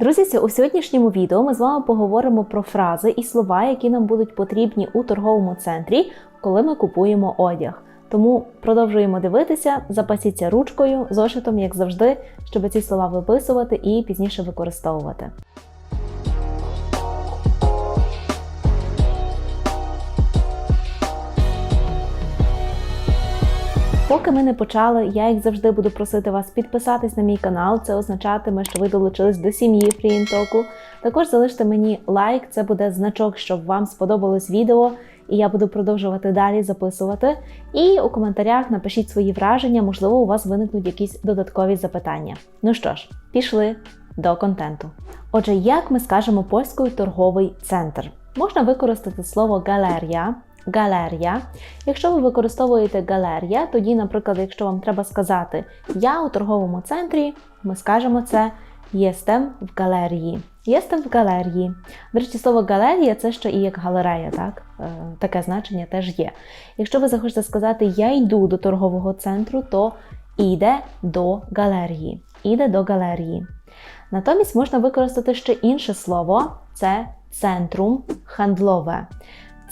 Друзі, у сьогоднішньому відео ми з вами поговоримо про фрази і слова, які нам будуть потрібні у торговому центрі, коли ми купуємо одяг. Тому продовжуємо дивитися, запасіться ручкою, зошитом, як завжди, щоб ці слова виписувати і пізніше використовувати. Поки ми не почали, я як завжди буду просити вас підписатись на мій канал. Це означатиме, що ви долучились до сім'ї Фріінтоку. Також залиште мені лайк, це буде значок, щоб вам сподобалось відео, і я буду продовжувати далі записувати. І у коментарях напишіть свої враження, можливо, у вас виникнуть якісь додаткові запитання. Ну що ж, пішли до контенту. Отже, як ми скажемо польською торговий центр? Можна використати слово галерія. Галерія. Якщо ви використовуєте галерія, тоді, наприклад, якщо вам треба сказати Я у торговому центрі, ми скажемо це Єстем в галерії. Єстем в галерії. До речі, слово галерія це ще і як галерея, так? Е, таке значення теж є. Якщо ви захочете сказати Я йду до торгового центру, то іде до галерії. Іде до галерії. Натомість можна використати ще інше слово це центрум хандлове.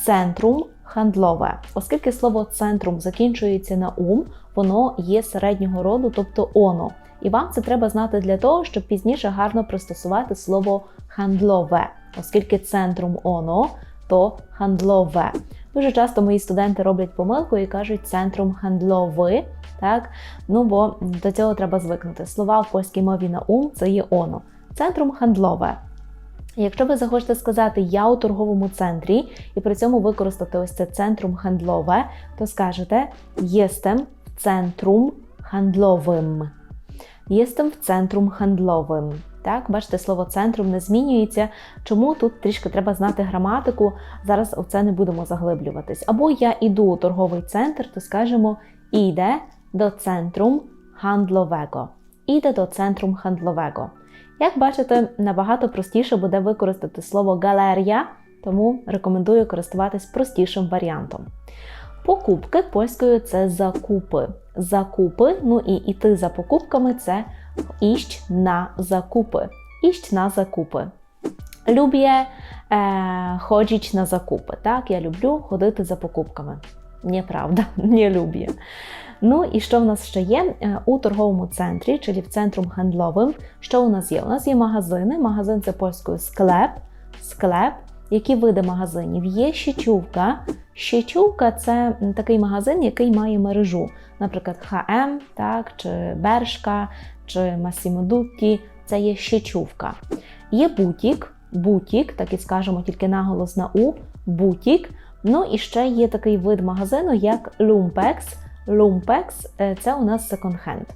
Центрум хандлове. Оскільки слово центрум закінчується на ум, воно є середнього роду, тобто оно. І вам це треба знати для того, щоб пізніше гарно пристосувати слово хандлове, оскільки центрум оно, то хандлове. Дуже часто мої студенти роблять помилку і кажуть центрум хандлови, так? Ну бо до цього треба звикнути. Слова в польській мові на ум це є оно. Центрум хандлове. Якщо ви захочете сказати Я у торговому центрі і при цьому використати ось це центрум хандлове, то скажете Єстем в центрум хандловим. Єстем в центрум хандловим. Так, бачите, слово центрум не змінюється. Чому тут трішки треба знати граматику? Зараз у це не будемо заглиблюватись. Або я іду у торговий центр, то скажемо іде до центрум хандловего. Іде до центрум хандловего. Як бачите, набагато простіше буде використати слово галерія, тому рекомендую користуватись простішим варіантом. Покупки польською це закупи. Закупи, ну і іти за покупками це іщ на закупи. Іщ на закупи. Люблю е, ходіть на закупи. Так, я люблю ходити за покупками. Неправда, не люблю. Ну і що в нас ще є у торговому центрі, чи в центрум хендловим? Що у нас є? У нас є магазини. Магазин це польською склеп, склеп. Які види магазинів? Є щечувка. Щечувка це такий магазин, який має мережу, наприклад, ХМ, так, чи Бершка, чи Dutti. Це є щечувка. Є бутік, бутік, так і скажемо тільки наголос на У, бутік. Ну і ще є такий вид магазину, як Lumpex. Lumpex – це у нас секонд-хенд.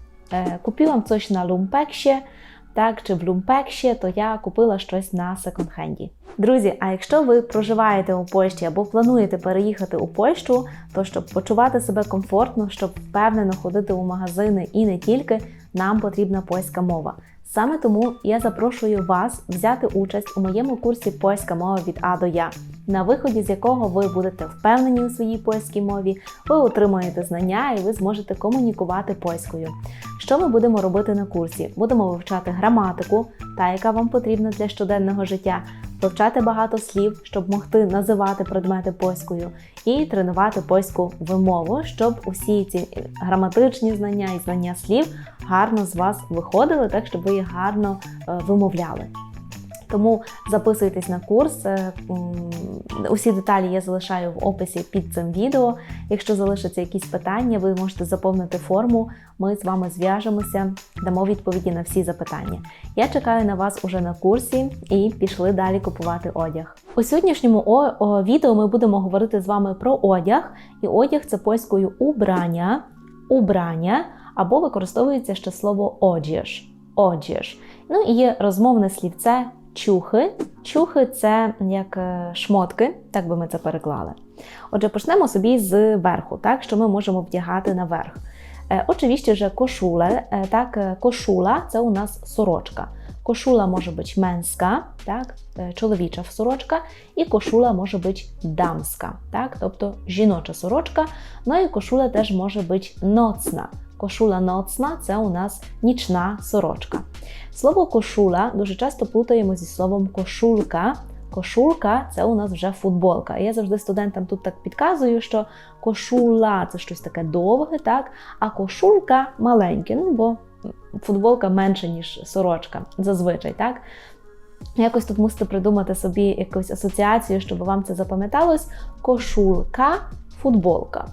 Купила coś на Lumpeksie, так, чи в Люмпексі, то я купила щось на секонд-хенді. Друзі, а якщо ви проживаєте у Польщі або плануєте переїхати у Польщу, то щоб почувати себе комфортно, щоб впевнено ходити у магазини і не тільки, нам потрібна польська мова. Саме тому я запрошую вас взяти участь у моєму курсі Польська мова від А до Я, на виході з якого ви будете впевнені у своїй польській мові, ви отримаєте знання і ви зможете комунікувати польською. Що ми будемо робити на курсі? Будемо вивчати граматику, та яка вам потрібна для щоденного життя, вивчати багато слів, щоб могти називати предмети польською, і тренувати польську вимову, щоб усі ці граматичні знання і знання слів гарно з вас виходили, так щоб ви їх гарно вимовляли. Тому записуйтесь на курс. Усі деталі я залишаю в описі під цим відео. Якщо залишаться якісь питання, ви можете заповнити форму. Ми з вами зв'яжемося, дамо відповіді на всі запитання. Я чекаю на вас уже на курсі і пішли далі купувати одяг. У сьогоднішньому відео ми будемо говорити з вами про одяг, і одяг це польською убрання, убрання або використовується ще слово одіж. одіж. Ну і є розмовне слівце чухи. Чухи це як шмотки, так би ми це переклали. Отже, почнемо собі з верху, так, що ми можемо вдягати наверх. Oczywiście, że koszule, tak, koszula це у нас сорочка. Koszula може бути męska, так, чоловіча сорочка, і кошула може бути дамська, так, тобто жіноча сорочка. Ну і кошула теж може бути ноцна. Кошула ноцна це у нас нічна сорочка. Слово кошула дуже часто плутаємо зі словом кошулька. Кошулка це у нас вже футболка. Я завжди студентам тут так підказую, що кошула це щось таке довге, так? а кошулька маленьке, ну бо футболка менша, ніж сорочка, зазвичай. так? Якось тут мусите придумати собі якусь асоціацію, щоб вам це запам'яталось. Кошулка, футболка.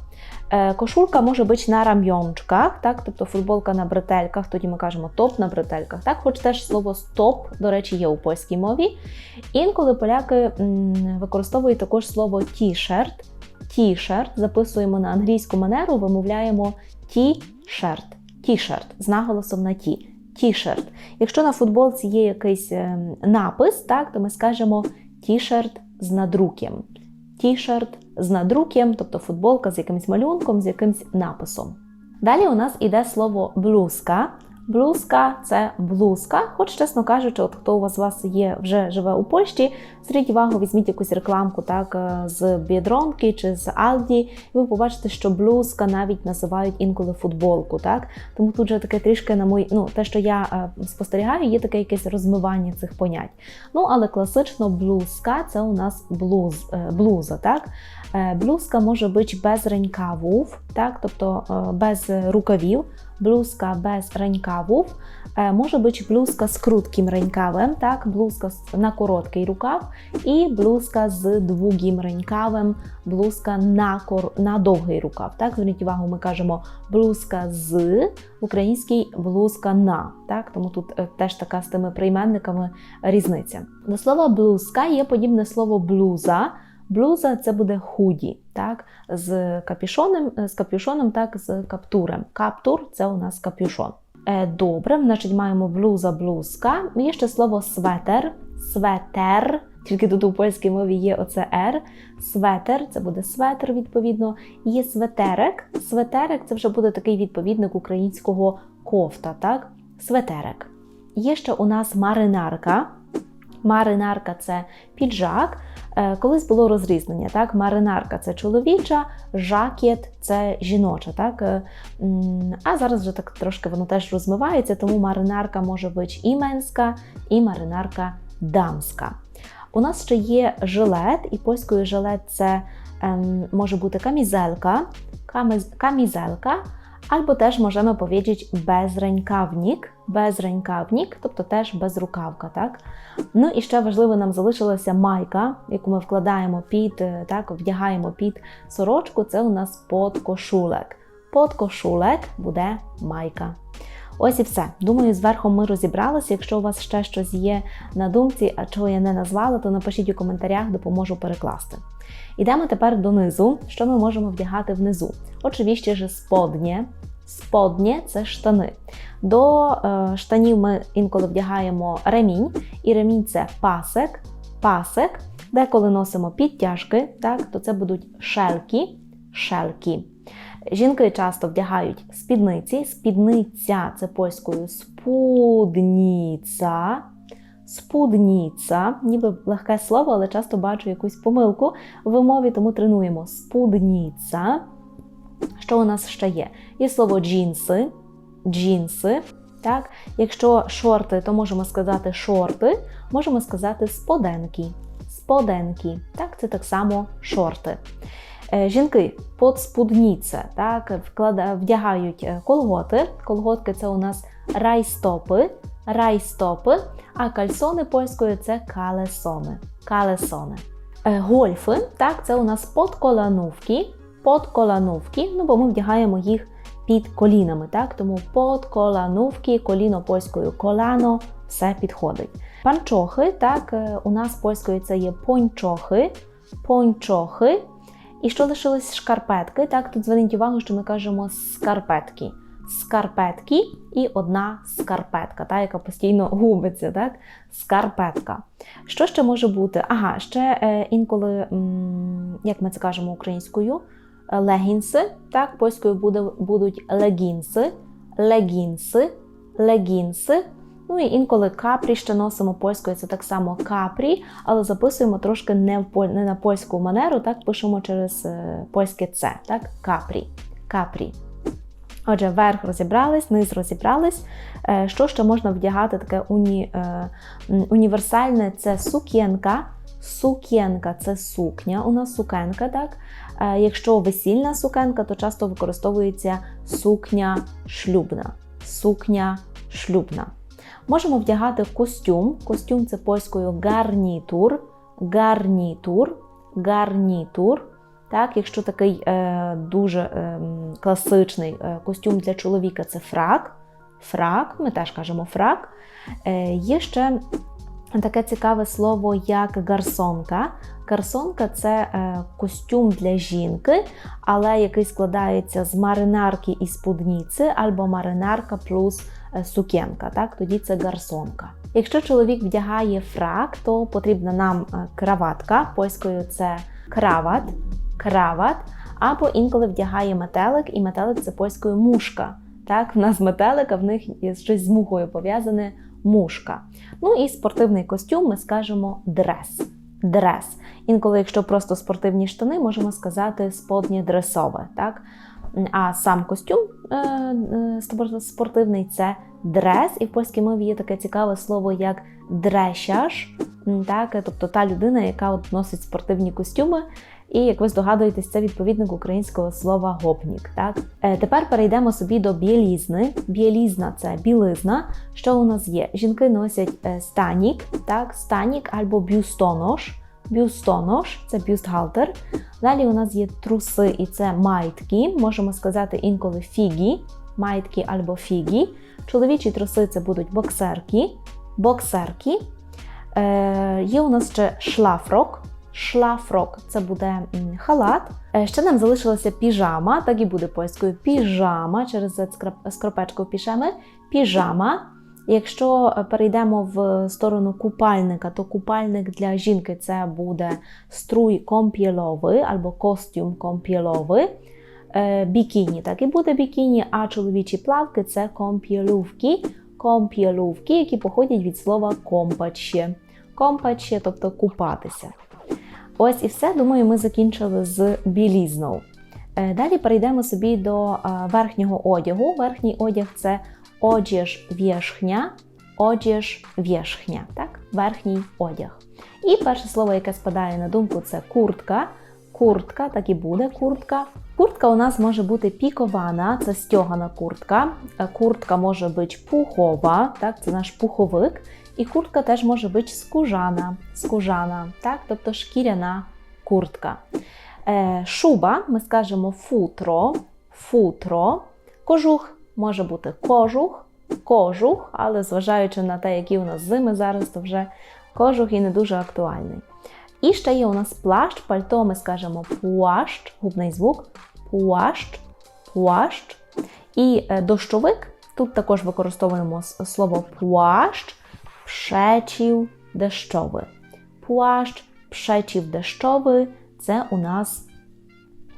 Е, Кошулка може бути на рамйончках, так, тобто футболка на бретельках, тоді ми кажемо топ на бретельках. Так, хоч теж слово стоп, до речі, є у польській мові. Інколи поляки використовують також слово ті-шерт. Ті-шерт записуємо на англійську манеру, вимовляємо ті-шерт. Ті-шерт з наголосом на ті. Ті-шерт. Якщо на футболці є якийсь е, напис, так, то ми скажемо ті-шерт з надруком. Ті-шерт з надруком, тобто футболка з якимось малюнком, з якимось написом. Далі у нас іде слово блузка. Блузка це блузка. Хоч, чесно кажучи, от хто у вас, вас є, вже живе у Польщі, зверніть увагу, візьміть якусь рекламку так, е, з Біедронки чи з Алді, і ви побачите, що блузка навіть називають інколи футболку. Так? Тому тут же таке трішки на мої, ну, те, що я е, спостерігаю, є таке якесь розмивання цих понять. Ну, але класично блузка це у нас блуз, е, блуза. Так? Блузка може бути без ренькавів, так? тобто без рукавів, блузка без ренькавів, Е, може бути блузка з крутким ренькавем, так? блузка на короткий рукав, і блузка з двогим ренькавем, блузка на, кор... на довгий рукав. Так? Зверніть увагу, ми кажемо блузка з, в українській блузка на. Так? Тому тут е, теж така з тими прийменниками різниця. До слова блузка є подібне слово блуза. Блуза це буде худі, так, з капюшоном, з капюшоном, так, з каптурем. Каптур це у нас капюшон. Е, Добре, значить маємо блуза, блузка. Є ще слово светер, светер. Тільки тут у польській мові є оце «р». Светер це буде светр, відповідно. Є светерек. Светерек це вже буде такий відповідник українського кофта, так? Светерек. Є ще у нас маринарка. Маринарка це піджак. Е, Колись було розрізнення. Так? Маринарка це чоловіча, жакет це жіноча. Так? Е, А зараз вже так трошки воно теж розмивається, тому маринарка може бути і менська, і маринарка дамська. У нас ще є жилет, і польською жилет це ем, може бути камізелка, каміз- камізелка, або теж можемо powiedzieć безренькавнік, безренькавнік, тобто теж безрукавка. Так? Ну і ще важливо, нам залишилася майка, яку ми вкладаємо під, е, так, вдягаємо під сорочку, це у нас подкошулек. Подкошулек буде майка. Ось і все. Думаю, зверху ми розібралися. Якщо у вас ще щось є на думці, а чого я не назвала, то напишіть у коментарях, допоможу перекласти. Ідемо тепер донизу. Що ми можемо вдягати внизу? Oczywiście, że spodnie. Spodnie – це штани. До е, штанів ми інколи вдягаємо ремінь, і ремінь це пасек, пасек. Деколи носимо підтяжки, так, то це будуть шелки, шелки. Жінки часто вдягають спідниці. Спідниця це польською спудніця. Спудніця, ніби легке слово, але часто бачу якусь помилку в вимові, тому тренуємо. Спудніця. Що у нас ще є? Є слово джинси, джинси. Так? Якщо шорти, то можемо сказати шорти, можемо сказати споденки. Споденки. Так, це так само шорти. Е, Жінки під спудніце, так, вдягають е, колготи. Колготки це у нас райстопи, райстопи, а кальсони польською це калесони. калесони. Е, Гольфи, так, це у нас подколанувки, подколанувки, ну бо ми вдягаємо їх під колінами, так, тому подколанувки, коліно польською колано, все підходить. Панчохи, так, у нас польською це є пончохи, пончохи. І що лишились шкарпетки? Так, тут зверніть увагу, що ми кажемо скарпетки. Скарпетки і одна скарпетка, та, яка постійно губиться, так? Скарпетка. Що ще може бути? Ага, ще е, інколи, м, як ми це кажемо українською, е, легінси, так, польською буде, будуть легінси, легінси, легінси. Ну і інколи капрі ще носимо польською, це так само капрі, але записуємо трошки не, в поль... не на польську манеру, так пишемо через е, польське це, так? Капрі. Капрі. Отже, верх розібрались, низ розібрались. Е, Що ще можна вдягати таке уні, е, універсальне? Це сук'єнка. Сук'єнка це сукня, у нас сукенка, так? Якщо весільна сукенка, то часто використовується сукня шлюбна. Сукня шлюбна. Можемо вдягати костюм. Костюм це польською гарнітур, гарнітур, гарнітур. Так, якщо такий е, дуже е, класичний е, костюм для чоловіка це фрак. Фрак, ми теж кажемо фрак. Е, є ще таке цікаве слово, як гарсонка. Гарсонка це е, костюм для жінки, але який складається з маринарки і спудниці, або маринарка плюс сукенка. Так? Тоді це гарсонка. Якщо чоловік вдягає фрак, то потрібна нам е, краватка. Польською це крават, крават, або інколи вдягає метелик, і метелик це польською мушка. Так, в нас метелик, а в них є щось з мухою пов'язане мушка. Ну і спортивний костюм ми скажемо дрес. Дрес. Інколи, якщо просто спортивні штани, можемо сказати споднє дресове. Так? А сам костюм е, е, спор- спортивний це дрес, і в польській мові є таке цікаве слово як дрещаш, так? тобто та людина, яка от носить спортивні костюми. І як ви здогадуєтесь, це відповідник українського слова гопнік. Так? Е, тепер перейдемо собі до білізни. Білізна це білизна. Що у нас є? Жінки носять е, станік, так? станік або бюстонош. Бюстонош це бюстгальтер. Далі у нас є труси, і це майтки. Можемо сказати інколи фігі, майтки або фігі. Чоловічі труси це будуть боксерки, боксерки. Е, є у нас ще шлафрок. Шлафрок це буде халат. Е, Ще нам залишилася піжама, так і буде польською піжама через кропечкою пишемо. Піжама. Якщо е, перейдемо в сторону купальника, то купальник для жінки це буде струй комп'єловий або костюм комп'єловий. Е, Бікіні, так і буде бікіні, а чоловічі плавки це комп'єлувки, комп'єлувки, які походять від слова компачє. Компачє, тобто купатися. Ось і все. Думаю, ми закінчили з білізною. Е, Далі перейдемо собі до верхнього одягу. Верхній одяг це одіж вєшхня, одіж вєшхня, так? Верхній одяг. І перше слово, яке спадає на думку, це куртка. Куртка, так і буде куртка. Куртка у нас може бути пікована, це стьогана куртка. Е, Куртка може бути пухова, так, це наш пуховик. І куртка теж може бути скужана, скужана, так, тобто шкіряна куртка. Е, шуба, ми скажемо футро, футро. Кожух може бути кожух, кожух, але зважаючи на те, які у нас зими зараз, то вже кожух і не дуже актуальний. І ще є у нас плащ, пальто ми скажемо пуащ, губний звук, пуащ, пуащ. І е, дощовик, тут також використовуємо слово пуащ, przeciw deszczowy. Płaszcz przeciw deszczowy це у нас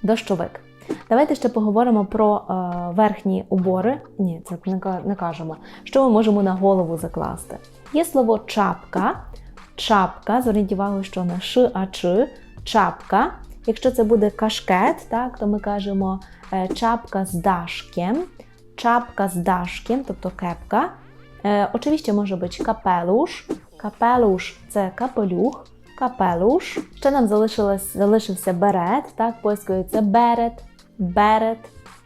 дощовик. Давайте ще поговоримо про е, верхні убори. Ні, це не, кажемо. Що ми можемо на голову закласти? Є слово чапка. Чапка, зверніть увагу, що не ш, а ч. Чапка. Якщо це буде кашкет, так, то ми кажемо е, чапка з дашkiem. Czapka z daszkiem, тобто кепка. Е, Oczywiście може бути капелуш. Капелуш це капелюх, капелуш. Ще нам залишилось, залишився берет, так, польською це берет, берет,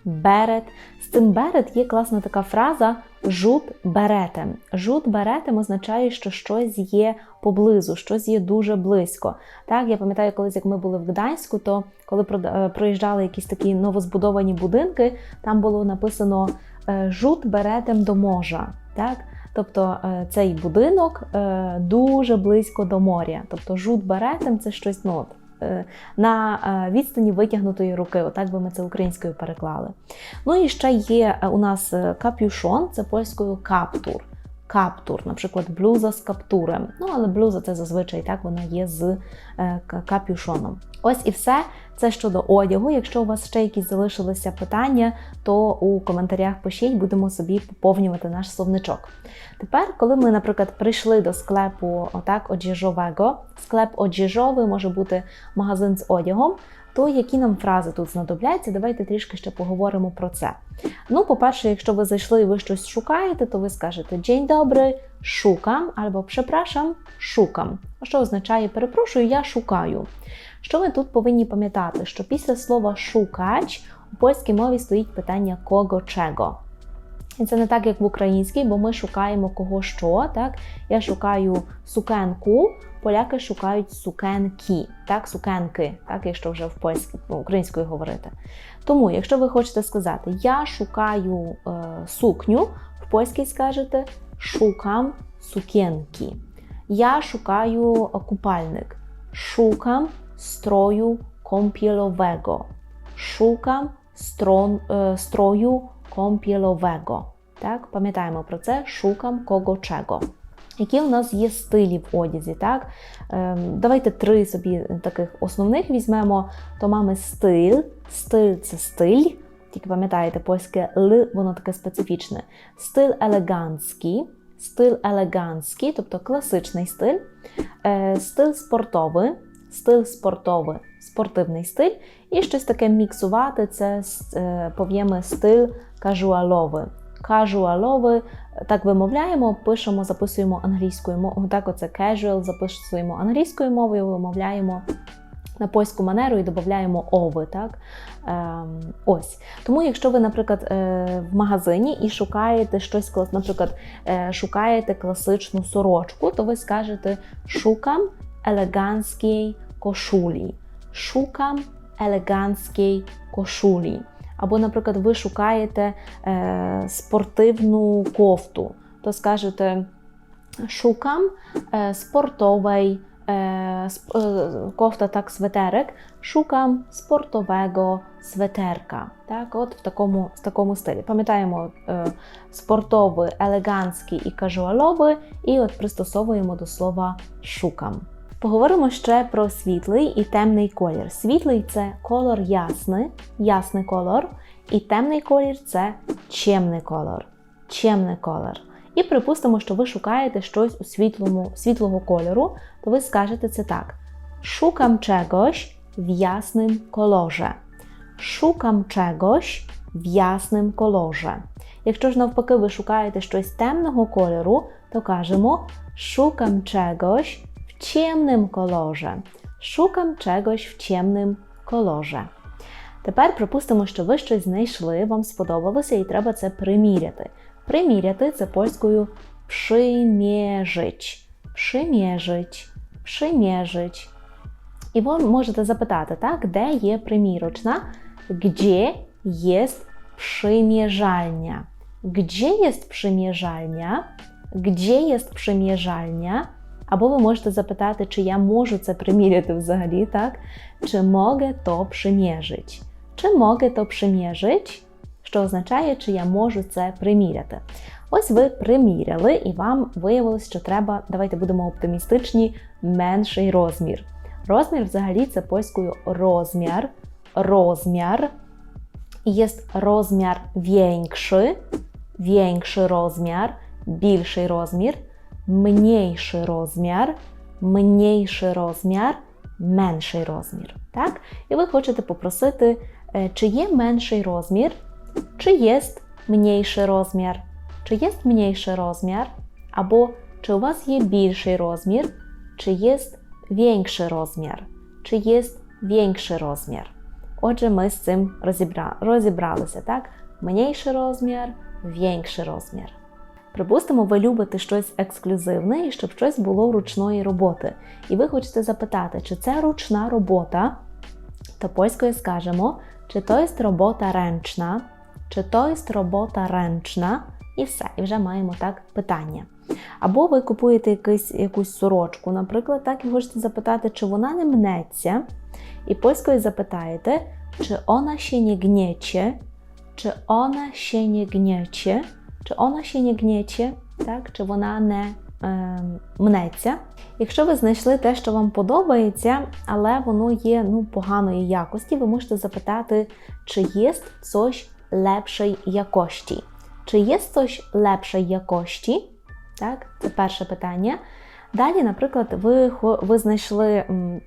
берет. З цим берет є класна така фраза жут беретем. Жут беретем означає, що щось є поблизу, щось є дуже близько. Так, я пам'ятаю, колись як ми були в Гданську, то коли е, проїжджали якісь такі новозбудовані будинки, там було написано е, жут беретем до можа. Так? Тобто е, цей будинок дуже близько до моря. Тобто жут беретем це щось ну, на е, відстані витягнутої руки. Отак би ми це українською переклали. Ну і ще є е, у нас е, капюшон, це польською каптур. Каптур, наприклад, блуза з каптурем. Ну, але блуза це зазвичай так вона є з е, капюшоном. Ось і все. Це щодо одягу. Якщо у вас ще якісь залишилися питання, то у коментарях пишіть, будемо собі поповнювати наш словничок. Тепер, коли ми, наприклад, прийшли до склепу отак одіжового, склеп одіжовий може бути магазин з одягом. То які нам фрази тут знадобляться? Давайте трішки ще поговоримо про це. Ну, по-перше, якщо ви зайшли і ви щось шукаєте, то ви скажете Dzień dobry, шукам або przepraszam, шукам. Що означає перепрошую, я шукаю. Що ми тут повинні пам'ятати? Що після слова шукач у польській мові стоїть питання кого чого. І це не так, як в українській, бо ми шукаємо кого що. Так? Я шукаю сукенку, поляки шукають сукенки, так, сукенки, так, якщо вже в польській, українською говорити. Тому, якщо ви хочете сказати, я шукаю е, сукню, в польській скажете шукам сукенки. Я шукаю купальник, шукам строю kąpielowego. Szukam stron, е, строю kąpielowego. Так, пам'ятаємо про це, шукам кого чого. Які у нас є стилі в одязі? Так? Ем, давайте три собі таких основних візьмемо. То маємо стиль. Стиль це стиль. Тільки пам'ятаєте, польське Л, воно таке специфічне. Стиль елегантський, стиль елегантський, тобто класичний стиль, Е, стиль спортовий, стиль спортовий, спортивний стиль, і щось таке міксувати це е, пов'ємо стиль кажуаловий. Кажуаловий, так вимовляємо, пишемо, записуємо англійською мовою. Так, оце casual, записуємо англійською мовою, вимовляємо на польську манеру і додаємо ови. Так? Ем, ось. Тому, якщо ви, наприклад, е, в магазині і шукаєте щось, наприклад, е, шукаєте класичну сорочку, то ви скажете шукам елегантській кошулі. Шукам елегантській кошулі. Або, наприклад, ви шукаєте е, спортивну кофту, то скажете шукам е, спортовий е, е, кофта так sweterek, шукам спортового sweterka. Так, от в такому, в такому стилі. Пам'ятаємо е, спортовий, елегантський і кажуаловий, і от пристосовуємо до слова шукам. Поговоримо ще про світлий і темний колір. Світлий це колор ясний, ясний колор, і темний колір це чемний колор. Чемний колор. І припустимо, що ви шукаєте щось у світлому, світлого кольору, то ви скажете це так: Шукам czegoś w jasnym kolorze. Szukam czegoś w jasnym kolorze. Якщо ж навпаки ви шукаєте щось темного кольору, то кажемо czegoś w ciemnym kolorze. Szukam czegoś w ciemnym kolorze. Тепер припустимо, що ви щось знайшли, вам сподобалося, і треба це приміряти. Приміряти це польською przymierzyć. Przymierzyć, przymierzyć. І ви можете запитати, так, де є примірочна? Gdzie jest przymierzalnia? Gdzie jest przymierzalnia? Gdzie jest przymierzalnia? Або ви можете запитати, чи я можу це приміряти взагалі, так? Чи mogę to przymierzyć? Чи mogę to przymierzyć? Що означає, чи я можу це приміряти. Ось ви приміряли, і вам виявилось, що треба, давайте будемо оптимістичні, менший розмір. Розмір взагалі це польською розмір. Розмір. Є розмір większy, większy розмір, більший розмір, mniejszy розмір, mniejszy розмір, менший розмір. Так? І ви хочете попросити, е, чи є менший розмір, чи є mniejszy розмір, чи є mniejszy розмір, або чи у вас є більший розмір, чи є większy розмір, чи є większy розмір. Отже, ми з цим розібра... розібралися, так? Mniejszy розмір, większy розмір. Припустимо, ви любите щось ексклюзивне і щоб щось було ручної роботи. І ви хочете запитати, чи це ручна робота, то польською скажемо, чи то є робота рęczna, чи то є робота рęczna, і все, і вже маємо так питання. Або ви купуєте якийсь, якусь сорочку, наприклад, так, і хочете запитати, чи вона не мнеться, і польською запитаєте, чи вона ще не гнєче, чи вона ще не гнєче, чи вона ще не гнєче, так, чи вона не е, мнеться. Якщо ви знайшли те, що вам подобається, але воно є ну, поганої якості, ви можете запитати, чи є щось лепшої якості. Чи є щось лепшої якості? Так, це перше питання. Далі, наприклад, ви, ви знайшли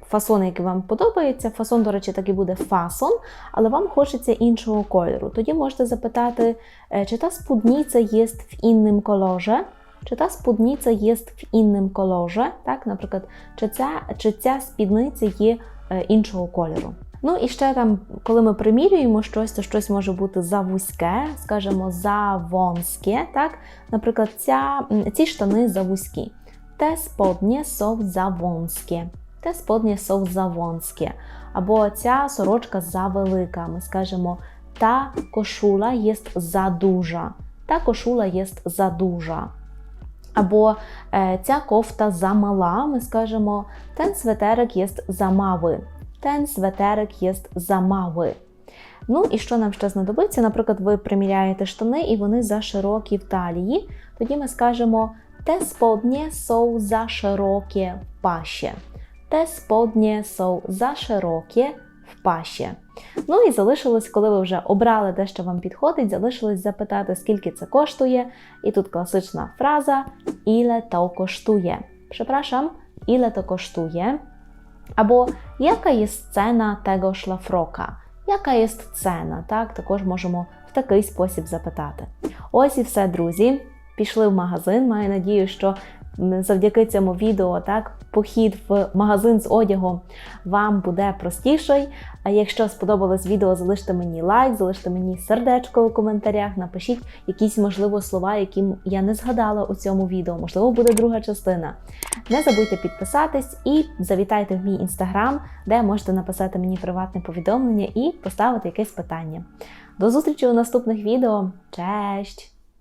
фасон, який вам подобається. Фасон, до речі, так і буде фасон, але вам хочеться іншого кольору. Тоді можете запитати, е, чи та спідниця є в інним колорze? Чи та спідниця є в інним колорze? Так, наприклад, чи ця, чи ця спідниця є е, іншого кольору. Ну і ще там, коли ми примірюємо щось, то щось може бути завузьке, скажімо, завонське. Так? Наприклад, ця, ці штани завузькі. Wąskie. Te spodnie są za wąskie. Або ця сорочка завелика. Ми скажемо та кошула є за duża. Та кошула є за duża. Або е, ця кофта замала. Ми скажемо jest za mały. Ten sweterek jest za mały. Ну і що нам ще знадобиться? Наприклад, ви приміряєте штани і вони за широкі в талії. Тоді ми скажемо te spodnie są za szerokie w pasie. Te spodnie są za szerokie в паші. Ну і залишилось, коли ви вже обрали те, що вам підходить, залишилось запитати, скільки це коштує. І тут класична фраза «Іле то коштує. Przepraszam, ile to kosztuje? Або яка є ціна tego шлафрока? Яка є ціна? Так, також можемо в такий спосіб запитати. Ось і все, друзі. Пішли в магазин. Маю надію, що завдяки цьому відео так, похід в магазин з одягом вам буде простіший. А якщо сподобалось відео, залиште мені лайк, залиште мені сердечко у коментарях, напишіть якісь, можливо, слова, які я не згадала у цьому відео. Можливо, буде друга частина. Не забудьте підписатись і завітайте в мій інстаграм, де можете написати мені приватне повідомлення і поставити якесь питання. До зустрічі у наступних відео. Честь!